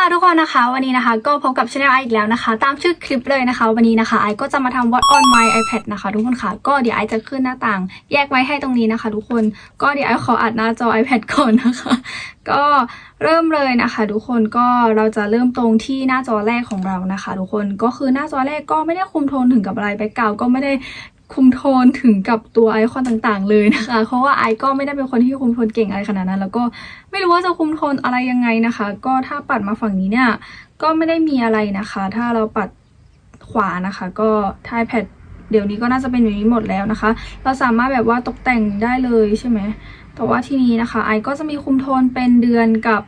ค่ะทุกคนนะคะ วันนี้นะคะ ก็พบกับช anel ไออีกแล้วนะคะ ตามชื่อคลิปเลยนะคะ วันนี้นะคะไอก็จะมาทำ what on my iPad นะคะ ทุกคนค่ะ ก็เดี๋ยวไอจะขึ้นหน้าต่าง แยกไว้ให้ตรงนี้นะคะ ทุกคนก็เดี๋ยวไอขออัดหน้าจอ iPad ก่อนนะคะ ก็เริ่มเลยนะคะ ทุกคนก็เราจะเริ่มตรงที่หน้าจอแรกของเรานะคะ ทุกคนก็คือหน้าจอแรกก็ไม่ได้คุมโทนถึงกับอะไรแบ็กกราวก็ไม่ได้ คุมโทนถึงกับตัวไอคอนต่างๆ เลยนะคะ เพราะว่าไอก็ไม่ได้เป็นคนที่คุมโทนเก่งอะไรขนาดนั้น แล้วก็ไม่รู้ว่าจะคุมโทนอะไรยังไงนะคะ ก็ถ้าปัดมาฝั่งนี้เนี่ย ก็ไม่ได้มีอะไรนะคะ ถ้าเราปัดขวานะคะ ก็ถ้า iPad เดี๋ยวนี้ก็น่าจะเป็นอย่างนี้หมดแล้วนะคะ เราสามารถแบบว่าตกแต่งได้เลยใช่ไหม แต่ว่าที่นี้นะคะ ไอก็จะมีคุมโทนเป็นเดือนกับ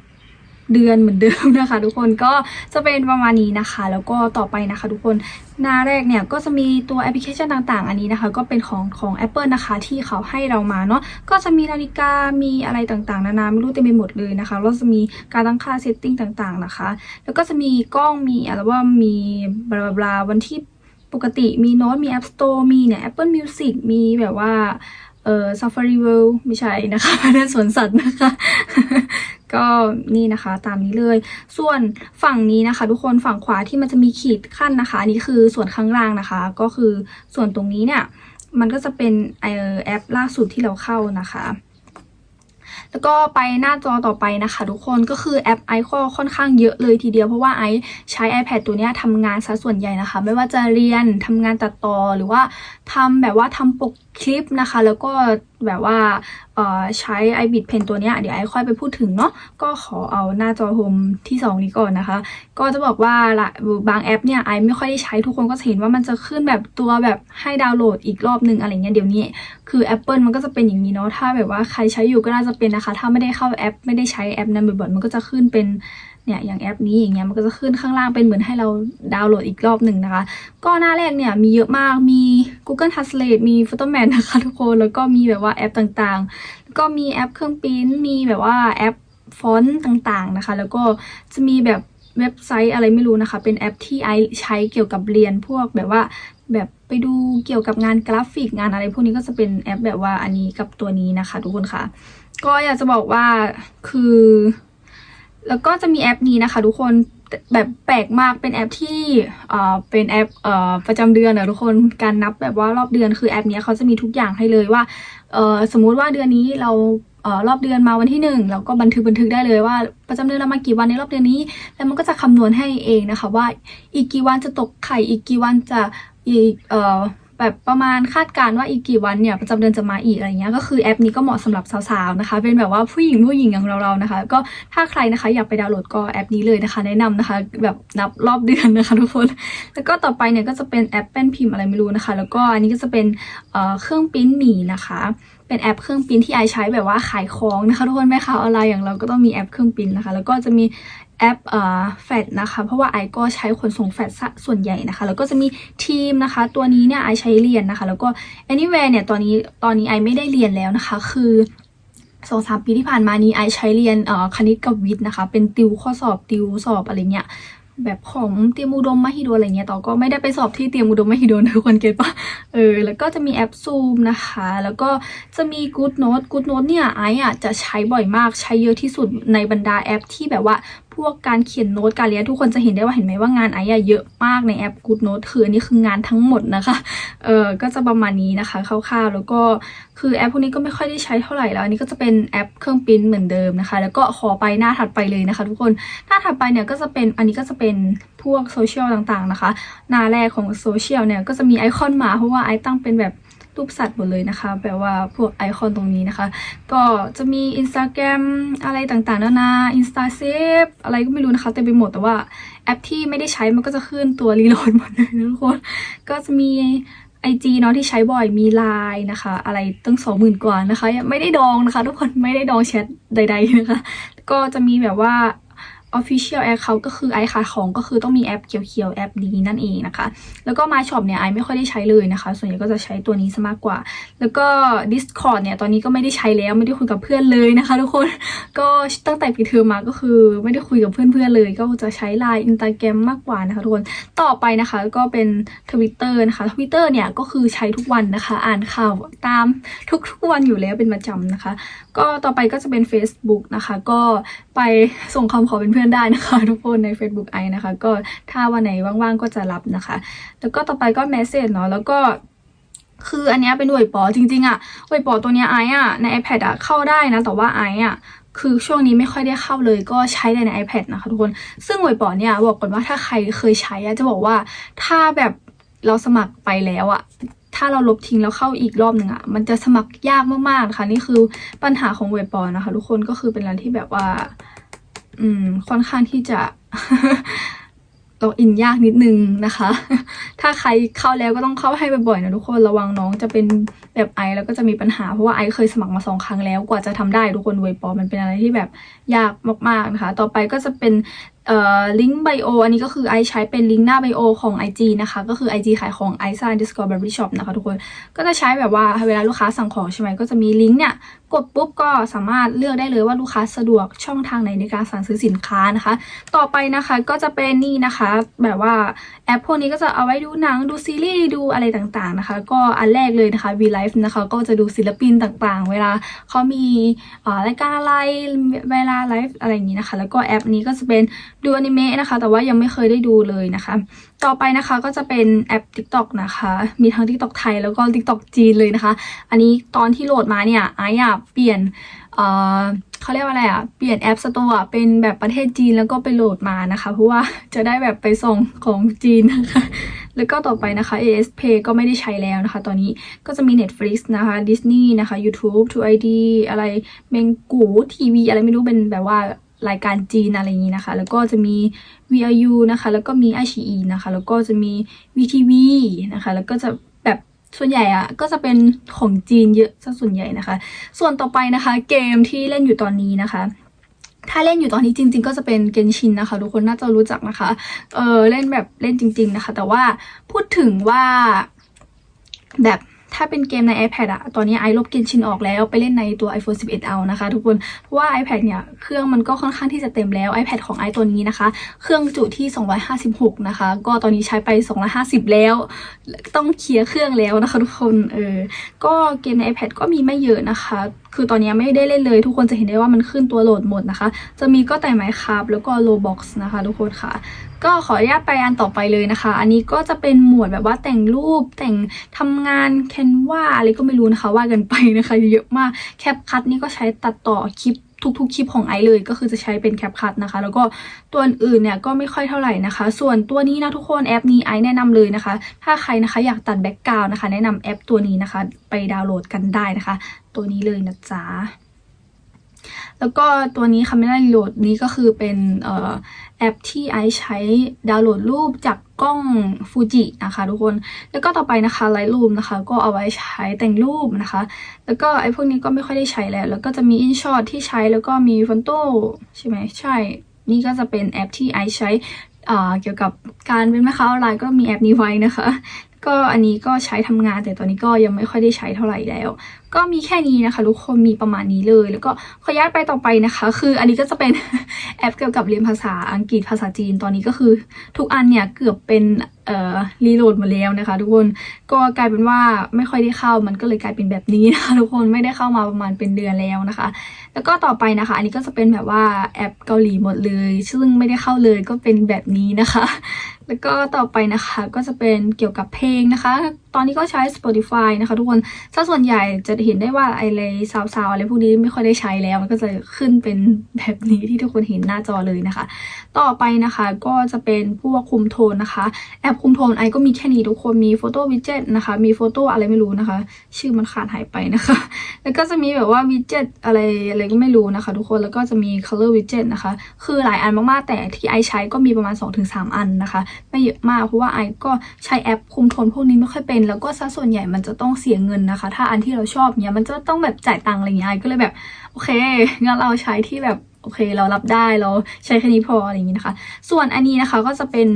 เดือนเหมือนเดิมนะคะ ทุกคนก็จะเป็นประมาณนี้นะคะ แล้วก็ต่อไปนะคะ ทุกคนหน้าแรกเนี่ยก็จะมีตัวแอปพลิเคชันต่างๆ อันนี้นะคะ ก็เป็นของของ Apple นะคะที่เขาให้เรามาเนาะก็จะมีนาฬิกามีอะไรต่างๆ นานาไม่รู้เต็มไปหมดเลยนะคะแล้วจะมีการตั้งค่าเซตติ้งต่างๆนะคะ แล้วก็จะมีกล้องมีอัลบั้มมีบลาบลาวันที่ปกติมีโน้ตมี App Store มีเนี่ย Apple Music มีแบบว่าเอ่อ Safari World ไม่ใช่นะคะนั่นสวนสัตว์นะคะ ก็นี่นะคะตามนี้เลย ส่วนฝั่งนี้นะคะ ทุกคนฝั่งขวาที่มันจะมีขีดขั้นนะคะอันนี้คือส่วนข้างล่างนะคะ ก็คือส่วนตรงนี้เนี่ยมันก็จะเป็นเอ่อแอปล่าสุดที่เราเข้านะคะ แล้วก็ไปหน้าจอต่อไปนะคะ ทุกคนก็คือแอปไอคอค่อนข้างเยอะเลยทีเดียวเพราะว่าไอใช้ iPad ตัวนี้ทำงานซะส่วนใหญ่นะคะ ไม่ว่าจะเรียนทำงานตัดต่อหรือว่าทำแบบว่าทำปกคลิปนะคะ แล้วก็ แบบว่าใช้ iBit Pen ตัวนี้เดี๋ยวไอค่อยไปพูดถึงเนาะก็ขอเอาหน้าจอโฮมที่ 2 นี้ก่อนนะคะ ก็จะบอกว่าละบางแอปเนี่ยไอไม่ค่อยได้ใช้ทุกคนก็จะเห็นว่ามันจะขึ้นแบบตัวแบบให้ดาวน์โหลดอีกรอบนึงอะไรเงี้ยเดี๋ยวนี้คือ Apple มันก็จะเป็นอย่างนี้เนาะถ้าแบบว่าใครใช้อยู่ก็น่าจะเป็นนะคะ ถ้าไม่ได้เข้าแอป ไม่ได้ใช้แอปนั้นบ่อยๆมันก็จะขึ้นเป็น เนี่ยอย่างแอปนี้อย่างเงี้ยมันก็จะขึ้นข้างล่างเป็นเหมือนให้เราดาวน์โหลดอีกรอบหนึ่งนะคะ ก็หน้าแรกเนี่ยมีเยอะมากมี Google Translate มี Photoman นะคะทุกคนแล้วก็มีแบบว่าแอปต่างๆ แล้วก็มีแอปเครื่องปริ้นท์มีแบบว่าแอปฟอนต์ต่างๆนะคะ แล้วก็จะมีแบบเว็บไซต์อะไรไม่รู้นะคะ เป็นแอปที่ไอใช้เกี่ยวกับเรียนพวกแบบว่าแบบไปดูเกี่ยวกับงานกราฟิกงานอะไรพวกนี้ก็จะเป็นแอปแบบว่าอันนี้กับตัวนี้นะคะ ทุกคนค่ะ ก็อยากจะบอกว่าคือ แล้วก็จะมีแอปนี้นะคะ ทุกคนแบบแปลกมากเป็นแอปที่เอ่อเป็นแอปเอ่อประจำเดือนอะทุกคนการนับแบบว่ารอบเดือนคือแอปนี้เขาจะมีทุกอย่างให้เลยว่าเอ่อสมมุติว่าเดือนนี้เราเอ่อรอบเดือนมาวันที่หนึ่งเราก็บันทึกบันทึกได้เลยว่าประจำเดือนเรามากี่วันในรอบเดือนนี้ แล้วมันก็จะคำนวณให้เองนะคะว่าอีกกี่วันจะตกไข่อีกกี่วันจะอีกเอ่อ แบบประมาณคาดการณ์ว่าอีกกี่วันเนี่ยประจำเดือนจะมาอีกอะไรเงี้ยก็คือแอปนี้ก็เหมาะสำหรับสาวๆนะคะ เป็นแบบว่าผู้หญิงผู้หญิงอย่างเราๆนะคะ ก็ถ้าใครนะคะอยากไปดาวน์โหลดก็แอปนี้เลยนะคะ แนะนำนะคะ แบบนับรอบเดือนนะคะทุกคน แล้วก็ต่อไปเนี่ยก็จะเป็นแอปแป้นพิมพ์อะไรไม่รู้นะคะ แล้วก็อันนี้ก็จะเป็นเเครื่องปิ้นหมีนะคะเป็นแอปเครื่องปิ้นที่ไอใช้แบบว่าขายของนะคะทุกคนแม่ค้าออนไลน์อย่างเราก็ต้องมีแอปเครื่องปิ้นนะคะ แล้วก็จะมี แอปเอ่อแฟดนะคะ เพราะว่าไอก็ใช้ขนส่งแฟดส่วนใหญ่นะคะ แล้วก็จะมีทีมนะคะ ตัวนี้เนี่ยไอใช้เรียนนะคะ แล้วก็ anywhere เนี่ยตอนนี้ตอนนี้ไอไม่ได้เรียนแล้วนะคะ คือสองสามปีที่ผ่านมานี้ไอใช้เรียนเอ่อคณิตกับวิทย์นะคะ เป็นติวข้อสอบติวสอบอะไรเงี้ยแบบของเตรียมอุดมมหิดลอะไรเงี้ยต่อก็ไม่ได้ไปสอบที่เตรียมอุดมมหิดลทุกคนเก็ตปะเออ แล้วก็จะมีแอปซูมนะคะ แล้วก็จะมี Good Note Good Note เนี่ยไออะจะใช้บ่อยมากใช้เยอะที่สุดในบรรดาแอปที่แบบว่า วกการเขียนโน้ตการเรียนทุกคนจะเห็นได้ว่าเห็นไหมว่างานไออะเยอะมากในแอป Good Note คืออันนี้คืองานทั้งหมดนะคะเออก็จะประมาณนี้นะคะคร่าวๆแล้วก็คือแอปพวกนี้ก็ไม่ค่อยได้ใช้เท่าไหร่แล้วอันนี้ก็จะเป็นแอปเครื่องปริ้นเหมือนเดิมนะคะ แล้วก็ขอไปหน้าถัดไปเลยนะคะ ทุกคนหน้าถัดไปเนี่ยก็จะเป็นอันนี้ก็จะเป็นพวกโซเชียลต่างๆนะคะ หน้าแรกของโซเชียลเนี่ยก็จะมีไอคอนหมาเพราะว่าไอตั้งเป็นแบบ รูปสัตว์หมดเลยนะคะ แปลว่าพวกไอคอนตรงนี้นะคะ ก็จะมี Instagram อะไรต่างๆ นานา Insta Save อะไรก็ไม่รู้นะคะเต็มไปหมดแต่ว่าแอปที่ไม่ได้ใช้มันก็จะขึ้นตัวรีโหลดหมดเลยทุกคน ก็จะมี IG เนาะที่ใช้บ่อยมี Line นะคะ อะไรตั้งสองหมื่นกว่านะคะยังไม่ได้ดองนะคะ ทุกคนไม่ได้ดองแชทใด ๆนะคะ ก็จะมีแบบว่า Official Account ก็คือไอขายของก็คือต้องมีแอปเขียวๆแอปนี้นั่นเองนะคะ แล้วก็ My Shop เนี่ยไอไม่ค่อยได้ใช้เลยนะคะ ส่วนใหญ่ก็จะใช้ตัวนี้ซะมากกว่า แล้วก็ Discord เนี่ยตอนนี้ก็ไม่ได้ใช้แล้วไม่ได้คุยกับเพื่อนเลยนะคะ ทุกคนก็ตั้งแต่ปิดเทอมมาก็คือไม่ได้คุยกับเพื่อนๆเลย ก็จะใช้ Line Instagram มากกว่านะคะทุกคนต่อไปนะคะก็เป็น Twitter นะคะ Twitter เนี่ยก็คือใช้ทุกวันนะคะ อ่านข่าวตามทุกๆวันอยู่แล้วเป็นประจำนะคะ ก็ต่อไปก็จะเป็น Facebook นะคะ ก็ไปส่งคำขอเป็นเพื่อนพื่อนได้นะคะ ทุกคนใน Facebook ไอนะคะ ก็ถ้าวันไหนว่างๆก็จะรับนะคะ แล้วก็ต่อไปก็เมสเซจเนาะแล้วก็คืออันนี้เป็นหน่วยปอจริงๆอะหน่วยปอตัวเนี้ยไออะใน iPad อะเข้าได้นะ แต่ว่าไออะคือช่วงนี้ไม่ค่อยได้เข้าเลยก็ใช้แต่ใน iPad นะคะทุกคน ซึ่งหน่วยปอเนี่ยบอกก่อนว่าถ้าใครเคยใช้อะจะบอกว่าถ้าแบบเราสมัครไปแล้วอะถ้าเราลบทิ้งแล้วเข้าอีกรอบหนึ่งอะมันจะสมัครยากมากๆนะคะนี่คือปัญหาของเว็บปอนะคะ ทุกคนก็คือเป็นอะไรที่แบบว่า อืม ค่อนข้างที่จะล็อกอินยากนิดนึงนะคะ ถ้าใครเข้าแล้วก็ต้องเข้าให้บ่อยๆนะทุกคน ระวังน้องจะเป็นแบบไอแล้วก็จะมีปัญหา เพราะว่าไอเคยสมัครมาสองครั้งแล้วกว่าจะทำได้ทุกคนเวยปอมันเป็นอะไรที่แบบยากมากๆนะคะ ต่อไปก็จะเป็นลิงก์ไบโออันนี้ก็คือไอใช้เป็นลิงก์หน้าไบโอของ IG นะคะ ก็คือ IG ขายของ i s a Discord Barber Shop นะคะทุกคน ก็จะใช้แบบว่าเวลาลูกค้าสั่งของใช่ไหมก็จะมีลิงก์เนี่ย กดปุ๊บก็สามารถเลือกได้เลยว่าลูกค้าสะดวกช่องทางไหนในการสั่งซื้อสินค้านะคะ ต่อไปนะคะก็จะเป็นนี่นะคะ แบบว่าแอปพวกนี้ก็จะเอาไว้ดูหนังดูซีรีส์ดูอะไรต่างๆนะคะ ก็อันแรกเลยนะคะ V Live นะคะก็จะดูศิลปินต่างๆ เวลาเขามีรายการอะไรเวลาไลฟ์อะไรอย่างนี้นะคะ แล้วก็แอปนี้ก็จะเป็นดูอนิเมะนะคะ แต่ว่ายังไม่เคยได้ดูเลยนะคะ ต่อไปนะคะก็จะเป็นแอป TikTok นะคะ มีทั้ง TikTok ไทยแล้วก็ TikTok จีนเลยนะคะ อันนี้ตอนที่โหลดมาเนี่ยไอ้อะเปลี่ยนเอ่อเขาเรียกว่าอะไรอะเปลี่ยนแอปสโตร์เป็นแบบประเทศจีนแล้วก็ไปโหลดมานะคะ เพราะว่าจะได้แบบไปส่งของจีนนะคะ แล้วก็ต่อไปนะคะ AS Pay ก็ไม่ได้ใช้แล้วนะคะ ตอนนี้ก็จะมี Netflix นะคะ Disney นะคะ YouTube 2ID อะไรเมงกูทีวีอะไรไม่รู้เป็นแบบว่า รายการจีนอะไรอย่างนี้นะคะ แล้วก็จะมี VIU นะคะ แล้วก็มี iQIYI นะคะ แล้วก็จะมี VTV นะคะ แล้วก็จะแบบส่วนใหญ่อะก็จะเป็นของจีนเยอะซะส่วนใหญ่นะคะ ส่วนต่อไปนะคะเกมที่เล่นอยู่ตอนนี้นะคะถ้าเล่นอยู่ตอนนี้จริง ๆ ก็จะเป็นเกนชินนะคะ ทุกคนน่าจะรู้จักนะคะ เออเล่นแบบเล่นจริง ๆ นะคะ แต่ว่าพูดถึงว่าแบบ ถ้าเป็นเกมใน iPad อะตอนนี้ไอลบเกนชินออกแล้วไปเล่นในตัว iPhone 11 เอานะคะ ทุกคนเพราะว่า iPad เนี่ยเครื่องมันก็ค่อนข้างที่จะเต็มแล้ว iPad ของไอตัวนี้นะคะ เครื่องจุที่ 256 นะคะ ก็ตอนนี้ใช้ไป 250 แล้ว ต้องเคลียร์เครื่องแล้วนะคะทุกคนเออก็เกมใน iPad ก็มีไม่เยอะนะคะ คือตอนนี้ไม่ได้เล่นเลย ทุกคนจะเห็นได้ว่ามันขึ้นตัวโหลดหมดนะคะ จะมีก็แต่ Minecraft แล้วก็ Roblox นะคะ ทุกคนค่ะ ก็ขออนุญาตไปอันต่อไปเลยนะคะ อันนี้ก็จะเป็นหมวดแบบว่าแต่งรูปแต่งทำงานแคนวาอะไรก็ไม่รู้นะคะว่ากันไปนะคะเยอะมากแคปคัทนี่ก็ใช้ตัดต่อคลิปทุกๆคลิปของไอเลยก็คือจะใช้เป็นแคปคัทนะคะ แล้วก็ตัวอื่นเนี่ยก็ไม่ค่อยเท่าไหร่นะคะ ส่วนตัวนี้นะทุกคนแอปนี้ไอแนะนำเลยนะคะ ถ้าใครนะคะอยากตัดแบ็กกราวน์นะคะ แนะนำแอปตัวนี้นะคะ ไปดาวน์โหลดกันได้นะคะ ตัวนี้เลยนะจ๊ะ แล้วก็ตัวนี้ Camera Reload นี้ก็คือเป็นออแอปที่ไอใช้ดาวน์โหลดรูปจากกล้องฟูจินะคะทุกคน แล้วก็ต่อไปนะคะ Lightroom นะคะ ก็เอาไว้ใช้แต่งรูปนะคะ แล้วก็ไอพวกนี้ก็ไม่ค่อยได้ใช้แล้ว แล้วก็จะมี InShot ที่ใช้แล้วก็มี Photo ใช่ไหมใช่ นี่ก็จะเป็นแอปที่ไอใช้เกี่ยวกับการเป็นแม่ค้าออนไลน์ก็มีแอปนี้ไว้นะคะ ก็อันนี้ก็ใช้ทำงานแต่ตอนนี้ก็ยังไม่ค่อยได้ใช้เท่าไหร่แล้ว ก็มีแค่นี้นะคะทุกคนมีประมาณนี้เลย แล้วก็ขออนุญาตไปต่อไปนะคะ คืออันนี้ก็จะเป็นแอปเกี่ยวกับเรียนภาษาอังกฤษภาษาจีนตอนนี้ก็คือ ทุกอันเนี่ยเกือบเป็นเอ่อรีโหลดหมดแล้วนะคะ ทุกคนก็กลายเป็นว่าไม่ค่อยได้เข้ามันก็เลยกลายเป็นแบบนี้นะคะทุกคนไม่ได้เข้ามาประมาณเป็นเดือนแล้วนะคะ แล้วก็ต่อไปนะคะ อันนี้ก็จะเป็นแบบว่าแอปเกาหลีหมดเลย ซึ่งไม่ได้เข้าเลยก็เป็นแบบนี้นะคะ แล้วก็ต่อไปนะคะก็จะเป็นเกี่ยวกับเพลงนะคะ ตอนนี้ก็ใช้ Spotify นะคะทุกคนถ้าส่วนใหญ่จะเห็นได้ว่าไอเลยซาวซาวอะไรพวกนี้ไม่ค่อยได้ใช้แล้ว มันก็จะขึ้นเป็นแบบนี้ที่ทุกคนเห็นหน้าจอเลยนะคะ ต่อไปนะคะก็จะเป็นพวกคุมโทนนะคะ แอปคุมโทนไอก็มีแค่นี้ทุกคนมีโฟโต้วิดเจ็ตนะคะ มีโฟโต้อะไรไม่รู้นะคะ ชื่อมันขาดหายไปนะคะ แล้วก็จะมีแบบว่าวิดเจ็ตอะไรอะไรก็ไม่รู้นะคะ ทุกคนแล้วก็จะมี color widget นะคะ คือหลายอันมากๆแต่ที่ไอใช้ก็มีประมาณ 2-3 อันนะคะ ไม่เยอะมากเพราะว่าไอก็ใช้แอปคุมโทนพวกนี้ไม่ค่อยเป็นแล้วก็ซะส่วนใหญ่มันจะต้องเสียเงินนะคะ ถ้าอันที่เราชอบเนี้ยมันจะต้องแบบจ่ายตังค์อะไรเงี้ยก็เลยแบบโอเคงั้นเราใช้ที่แบบโอเคเรารับได้เราใช้แค่นี้พออะไรอย่างนี้นะคะ ส่วนอันนี้นะคะก็จะเป็น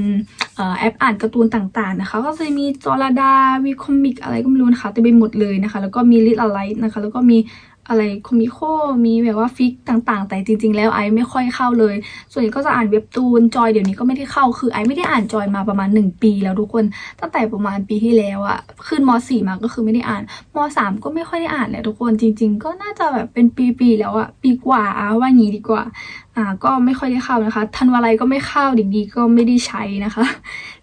แอปอ่านการ์ตูนต่างๆนะคะ ก็จะมีจอราดาวีคอมิกอะไรก็ไม่รู้นะคะเต็มไปหมดเลยนะคะ แล้วก็มีลิทอะไรนะคะ แล้วก็มี อะไรคอมิโคมีแบบว่าฟิกต่างๆ แต่จริง ๆ แล้วไอไม่ค่อยเข้าเลย ส่วนใหญ่ก็จะอ่านเว็บตูนจอยเดี๋ยวนี้ก็ไม่ได้เข้า คือไอไม่ได้อ่านจอยมาประมาณ 1 ปีแล้วทุกคน ตั้งแต่ประมาณปีที่แล้วอะขึ้นม .4 มาก็คือไม่ได้อ่านม .3 ก็ไม่ค่อยได้อ่านแหละทุกคนจริง ๆ ก็น่าจะแบบเป็นปีๆแล้วอะปีกว่าอะว่างี้ดีกว่าอ่าก็ไม่ค่อยได้เข้านะคะ ทันวาไลก็ไม่เข้าดิดีก็ไม่ได้ใช้นะคะ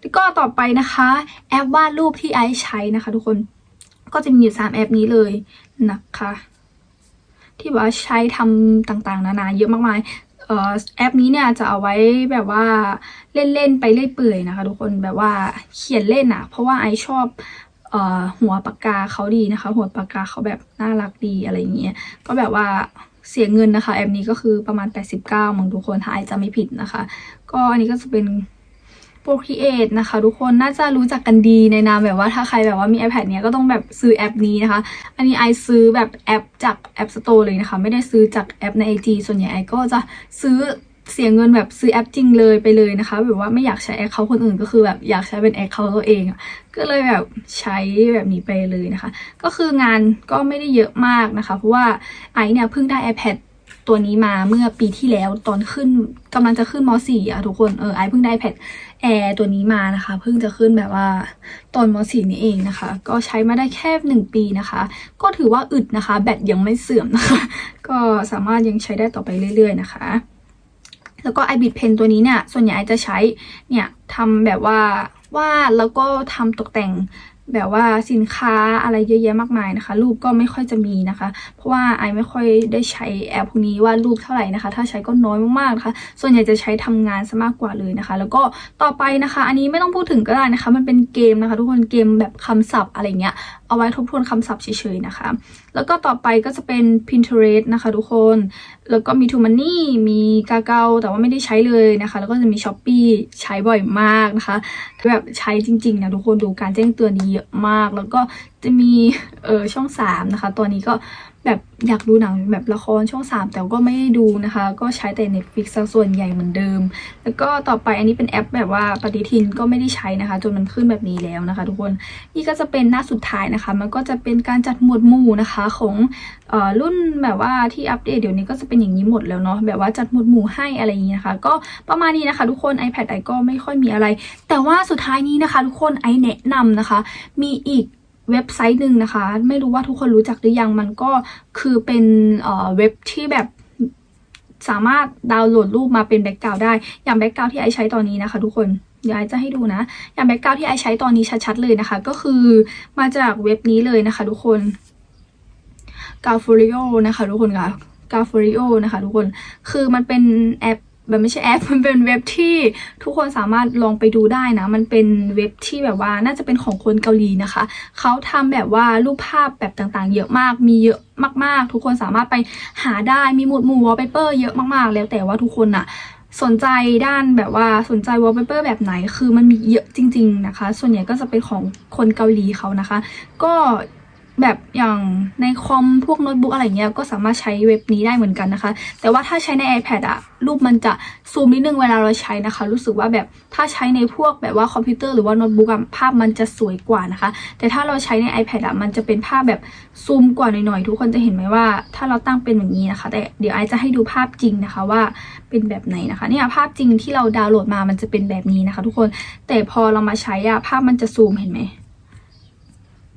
แล้วก็ต่อไปนะคะ แอปวาดรูปที่ไอใช้นะคะ ทุกคนก็จะมีอยู่สามแอปนี้เลยนะคะ ที่แบบว่าใช้ทำต่างๆ นานาเยอะมากมายเอ่อแอปนี้เนี่ยจะเอาไว้แบบว่าเล่นๆไปเรื่อยเปื่อยนะคะทุกคนแบบว่าเขียนเล่นอะเพราะว่าไอชอบเอ่อหัวปากกาเขาดีนะคะ หัวปากกาเขาแบบน่ารักดีอะไรอย่างเงี้ยก็แบบว่าเสียเงินนะคะแอปนี้ก็คือประมาณ 89มั้งทุกคนถ้าไอจะไม่ผิดนะคะ ก็อันนี้ก็จะเป็น Procreate นะคะ ทุกคนน่าจะรู้จักกันดีในนามแบบว่าถ้าใครแบบว่ามี iPad เนี้ยก็ต้องแบบซื้อแอปนี้นะคะ อันนี้ไอซื้อแบบแอปจาก App Store เลยนะคะ ไม่ได้ซื้อจากแอปใน IG ส่วนใหญ่ไอก็จะซื้อเสียเงินแบบซื้อแอปจริงเลยไปเลยนะคะแบบว่าไม่อยากใช้แอคเคาท์คนอื่นก็คือแบบอยากใช้เป็นแอคเคาท์ตัวเองก็เลยแบบใช้แบบนี้ไปเลยนะคะ ก็คืองานก็ไม่ได้เยอะมากนะคะ เพราะว่าไอเนี่ยเพิ่งได้ iPad ตัวนี้มาเมื่อปีที่แล้วตอนขึ้นกำลังจะขึ้นม .4 อะทุกคนเออไอเพิ่งได้ iPad แอร์ตัวนี้มานะคะ เพิ่งจะขึ้นแบบว่าตอนมสี่นี้เองนะคะ ก็ใช้มาได้แค่หนึ่งปีนะคะ ก็ถือว่าอึดนะคะ แบตยังไม่เสื่อมนะคะ ก็สามารถยังใช้ได้ต่อไปเรื่อย ๆ นะคะแล้วก็ iBit Pen ตัวนี้เนี่ย ส่วนใหญ่จะใช้เนี่ยทำแบบว่าวาดแล้วก็ทำตกแต่ง แบบว่าสินค้าอะไรเยอะแยะมากมายนะคะ รูปก็ไม่ค่อยจะมีนะคะ เพราะว่าไอไม่ค่อยได้ใช้แอปพวกนี้วาดรูปเท่าไหร่นะคะ ถ้าใช้ก็น้อยมากๆนะคะ ส่วนใหญ่จะใช้ทำงานซะมากกว่าเลยนะคะ แล้วก็ต่อไปนะคะ อันนี้ไม่ต้องพูดถึงก็ได้นะคะ มันเป็นเกมนะคะ ทุกคนเกมแบบคำศัพท์อะไรเงี้ย เอาไว้ทบทวนคำศัพท์เฉยๆนะคะ แล้วก็ต่อไปก็จะเป็น Pinterest นะคะทุกคน แล้วก็มี t ูมันนี่มีกาเกาแต่ว่าไม่ได้ใช้เลยนะคะ แล้วก็จะมี s h อ p e e ใช้บ่อยมากนะคะแบบใช้จริงๆนะทุกคนดูการแจ้งเตือนนี้เยอะมาก แล้วก็ จะมีเออช่อง3นะคะตัวนี้ก็แบบอยากดูหนังแบบละครช่อง3แต่ก็ไม่ได้ดูนะคะ ก็ใช้แต่ Netflix ซะส่วนใหญ่เหมือนเดิม แล้วก็ต่อไปอันนี้เป็นแอปแบบว่าปฏิทินก็ไม่ได้ใช้นะคะ จนมันขึ้นแบบนี้แล้วนะคะ ทุกคนนี่ก็จะเป็นหน้าสุดท้ายนะคะ มันก็จะเป็นการจัดหมวดหมู่นะคะของเออรุ่นแบบว่าที่อัปเดตเดี๋ยวนี้ก็จะเป็นอย่างนี้หมดแล้วเนาะแบบว่าจัดหมวดหมู่ให้อะไรอย่างนี้นะคะ ก็ประมาณนี้นะคะ ทุกคน iPad ไอก็ไม่ค่อยมีอะไร แต่ว่าสุดท้ายนี้นะคะ ทุกคนไอแนะนำนะคะ มีอีก เว็บไซต์หนึ่งนะคะ ไม่รู้ว่าทุกคนรู้จักหรือยังมันก็คือเป็นเอ่อเว็บที่แบบสามารถดาวน์โหลดรูปมาเป็นแบ็กกราวด์ได้ อย่างแบ็กกราวด์ที่ไอใช้ตอนนี้นะคะ ทุกคนเดี๋ยวไอจะให้ดูนะ อย่างแบ็กกราวด์ที่ไอใช้ตอนนี้ชัดๆเลยนะคะ ก็คือมาจากเว็บนี้เลยนะคะ ทุกคน g a f o r i o นะคะ ทุกคนค่ะ g a f o r i o นะคะ ทุกคน คือมันเป็นแอป มันไม่ใช่แอป มันเป็นเว็บที่ทุกคนสามารถลองไปดูได้นะ มันเป็นเว็บที่แบบว่าน่าจะเป็นของคนเกาหลีนะคะ เขาทำแบบว่ารูปภาพแบบต่างๆ เยอะมาก มีเยอะมากๆ ทุกคนสามารถไปหาได้ มีหมวดหมู่วอลเปเปอร์เยอะมากๆ แล้วแต่ว่าทุกคนอะสนใจด้านแบบว่าสนใจวอลเปเปอร์แบบไหน คือมันมีเยอะจริง ๆ นะคะ ส่วนใหญ่ก็จะเป็นของคนเกาหลีเขานะคะ ก็ แบบอย่างในคอมพวกโน้ตบุ๊กอะไรเงี้ยก็สามารถใช้เว็บนี้ได้เหมือนกันนะคะ แต่ว่าถ้าใช้ใน iPad อะรูปมันจะซูมนิดนึงเวลาเราใช้นะคะ รู้สึกว่าแบบถ้าใช้ในพวกแบบว่าคอมพิวเตอร์หรือว่าโน้ตบุ๊กอะภาพมันจะสวยกว่านะคะ แต่ถ้าเราใช้ใน iPad อะมันจะเป็นภาพแบบซูมกว่าหน่อยๆ ทุกคนจะเห็นไหมว่า ถ้าเราตั้งเป็นแบบนี้นะคะ แต่เดี๋ยวไอจะให้ดูภาพจริงนะคะว่าเป็นแบบไหนนะคะเนี่ยภาพจริงที่เราดาวน์โหลดมามันจะเป็นแบบนี้นะคะ ทุกคนแต่พอเรามาใช้อะภาพมันจะซูมเห็นไหม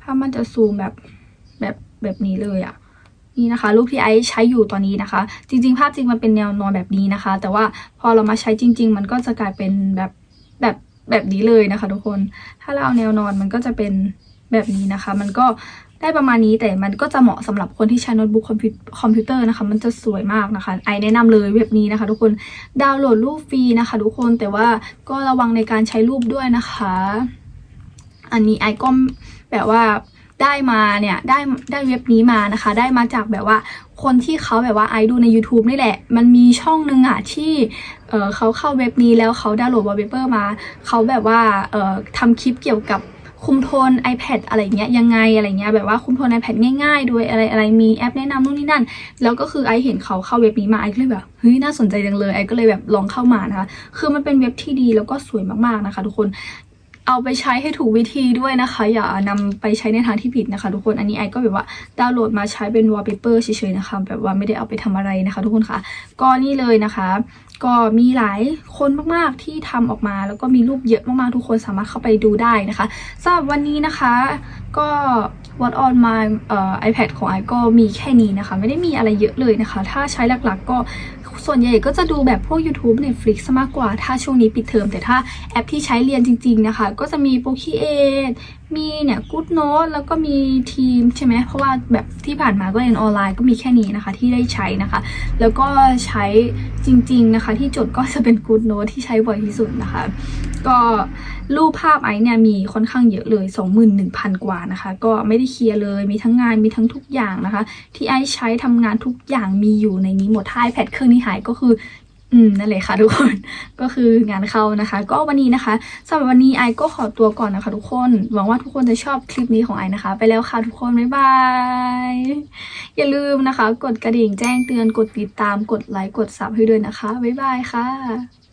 ภาพมันจะซูมแบบแบบแบบนี้เลยอะนี่นะคะรูปที่ไอซ์ใช้อยู่ตอนนี้นะคะ จริง ๆ ภาพจริงมันเป็นแนวนอนแบบนี้นะคะ แต่ว่าพอเรามาใช้จริง ๆ มันก็จะกลายเป็นแบบแบบแบบนี้เลยนะคะ ทุกคนถ้าเราเอาแนวนอนมันก็จะเป็นแบบนี้นะคะ มันก็ได้ประมาณนี้แต่มันก็จะเหมาะสำหรับคนที่ใช้โน้ตบุ๊กคอมพิวคอมพิวเตอร์นะคะ มันจะสวยมากนะคะ ไอแนะนำเลยแบบนี้นะคะ ทุกคนดาวน์โหลดรูปฟรีนะคะ ทุกคนแต่ว่าก็ระวังในการใช้รูปด้วยนะคะ อันนี้ไอก็ แบบว่าได้มาเนี่ยได้ได้เว็บนี้มานะคะ ได้มาจากแบบว่าคนที่เขาแบบว่าไอดูใน YouTube นี่แหละ มันมีช่องหนึ่งอะที่เเขาเข้าเว็บนี้แล้วเขาดาวน์โหลดวอลเปเปอร์มา เขาแบบว่าทำคลิปเกี่ยวกับคุมโทน iPad อะไรเงี้ยยังไงอะไรเงี้ยแบบว่าคุมโทน iPad ง่ายๆ ด้วยอะไรอะไรมีแอปแนะนำนู่นนี่นั่น แล้วก็คือไอเห็นเขาเข้าเว็บนี้มาไอก็เลยแบบเฮ้ยน่าสนใจจังเลยไอก็เลยแบบลองเข้ามานะคะ คือมันเป็นเว็บที่ดีแล้วก็สวยมากๆนะคะ ทุกคน เอาไปใช้ให้ถูกวิธีด้วยนะคะ อย่านำไปใช้ในทางที่ผิดนะคะ ทุกคนอันนี้ไอก็แบบว่าดาวน์โหลดมาใช้เป็น wallpaper เฉยๆนะคะแบบว่าไม่ได้เอาไปทำอะไรนะคะ ทุกคนค่ะก็นี่เลยนะคะ ก็มีหลายคนมากๆที่ทำออกมา แล้วก็มีรูปเยอะมากๆทุกคนสามารถเข้าไปดูได้นะคะสำหรับวันนี้นะคะ ก็ What on my เอ่อ iPad ของไอก็มีแค่นี้นะคะ ไม่ได้มีอะไรเยอะเลยนะคะ ถ้าใช้หลักๆก็ ส่วนใหญ่ก็จะดูแบบพวก YouTube Netflix ซะมากกว่าถ้าช่วงนี้ปิดเทอมแต่ถ้าแอปที่ใช้เรียนจริง ๆ นะคะ ก็จะมี p o c r e t มีเนี่ย Good Note แล้วก็มีทีมใช่ไหมเพราะว่าแบบที่ผ่านมาก็เรียนออนไลน์ก็มีแค่นี้นะคะ ที่ได้ใช้นะคะ แล้วก็ใช้จริง ๆ นะคะ ที่จดก็จะเป็น Good Note ที่ใช้บ่อยที่สุดนะคะ ก็รูปภาพไอซ์เนี่ยมีค่อนข้างเยอะเลย 21,000 กว่านะคะ ก็ไม่ได้เคลียร์เลย มีทั้งงาน มีทั้งทุกอย่างนะคะ ที่ไอซ์ใช้ทำงานทุกอย่างมีอยู่ในนี้หมดถ้า iPad เครื่องนี้หายก็คืออืมนั่นเลยค่ะทุกคนก็คืองานเข้านะคะ ก็วันนี้นะคะสำหรับวันนี้ไอก็ขอตัวก่อนนะคะ ทุกคนหวังว่าทุกคนจะชอบคลิปนี้ของไอนะคะ ไปแล้วค่ะทุกคนบ๊ายบายอย่าลืมนะคะ กดกระดิ่งแจ้งเตือนกดติดตามกดไลค์กดซับให้ด้วยนะคะบ๊ายบายค่ะ